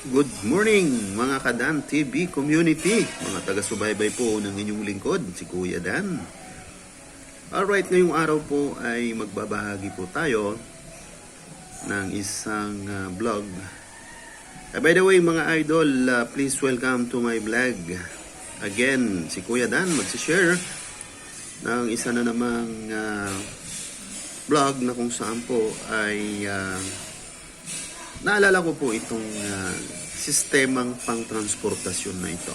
Good morning mga Kadan TV community, mga taga-subaybay po ng inyong lingkod, si Kuya Dan. Alright, ngayong araw po ay magbabahagi po tayo ng isang ah, vlog. Ah, by the way mga idol, ah, please welcome to my vlog. Again, si Kuya Dan magsishare ng isa na namang ah, vlog na kung saan po ay ah, Naalala ko po itong ah, sistemang pangtransportasyon na ito.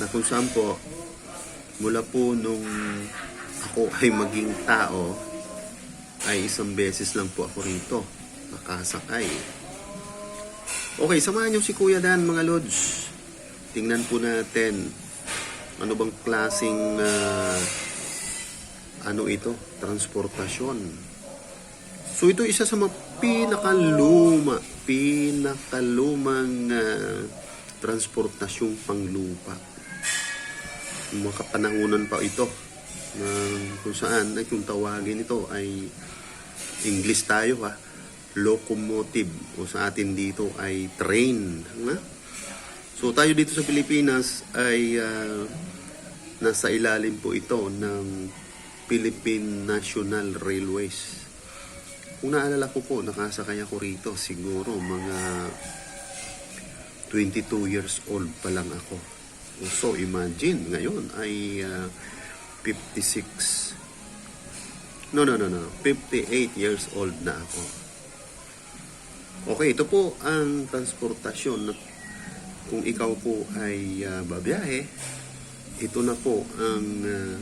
Na kung saan po, mula po nung ako ay maging tao, ay isang beses lang po ako rito nakasakay. Okay, samahan niyo si Kuya Dan mga lods. Tingnan po natin ano bang klaseng ah, ano ito, transportasyon. So ito isa sa mga pinakaluma, pinakalumang ah, transportasyong panglupa. Mga kapanahunan pa ito na kung saan ay kung tawagin ito ay English tayo ha locomotive o sa atin dito ay train ha? so tayo dito sa Pilipinas ay ah, nasa ilalim po ito ng Philippine National Railways kung naalala ko po, nakasakay ako rito siguro mga 22 years old pa lang ako. So imagine, ngayon ay ah, 56. No, no, no, no. 58 years old na ako. Okay, ito po ang transportasyon kung ikaw po ay ah, babiyahe, ito na po ang ah,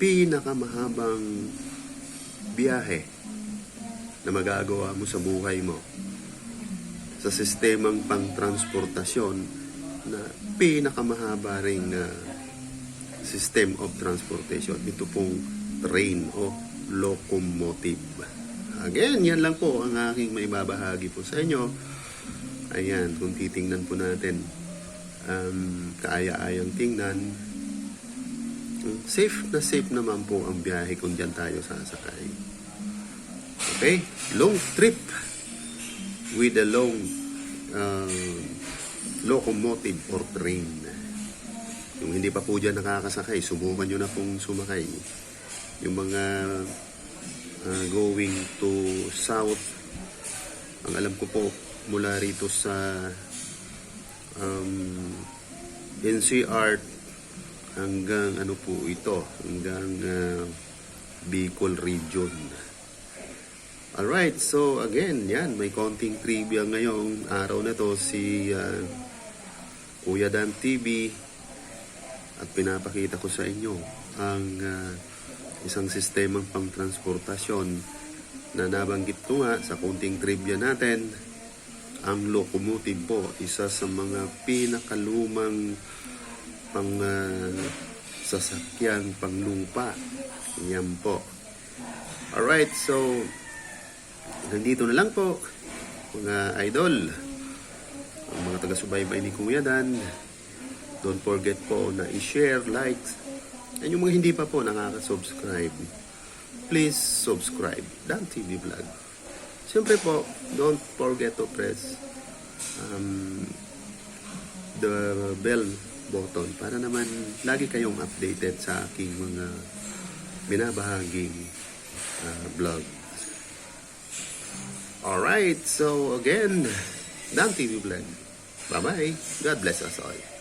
pinakamahabang biyahe na magagawa mo sa buhay mo sa sistemang pangtransportasyon na pinakamahaba ring ah, system of transportation. Ito pong train o locomotive. Again, yan lang po ang aking maibabahagi po sa inyo. Ayan, kung titingnan po natin, um, kaaya-ayang tingnan, safe na safe naman po ang biyahe kung dyan tayo sasakay. Okay? Long trip with a long uh, locomotive or train. Yung hindi pa po dyan nakakasakay, subukan nyo na pong sumakay. Yung mga uh, going to south, ang alam ko po mula rito sa um, NCR hanggang ano po ito, hanggang uh, Bicol region. Alright, so again, yan, may konting trivia ngayong araw na to si ah, Kuya Dan TV at pinapakita ko sa inyo ang ah, isang sistemang pangtransportasyon na nabanggit ko nga sa konting trivia natin ang locomotive po, isa sa mga pinakalumang pang ah, sasakyan panglupa. Yan po. Alright, so nandito na lang po mga idol. Ang mga taga-subaybay ni Kuya Dan don't forget po na i-share, like and yung mga hindi pa po nakaka-subscribe please subscribe. Dan TV Vlog. Siyempre po don't forget to press um, the bell button para naman lagi kayong updated sa aking mga binabahaging uh, vlog Alright, so again, Dan TV Vlog. Bye-bye. God bless us all.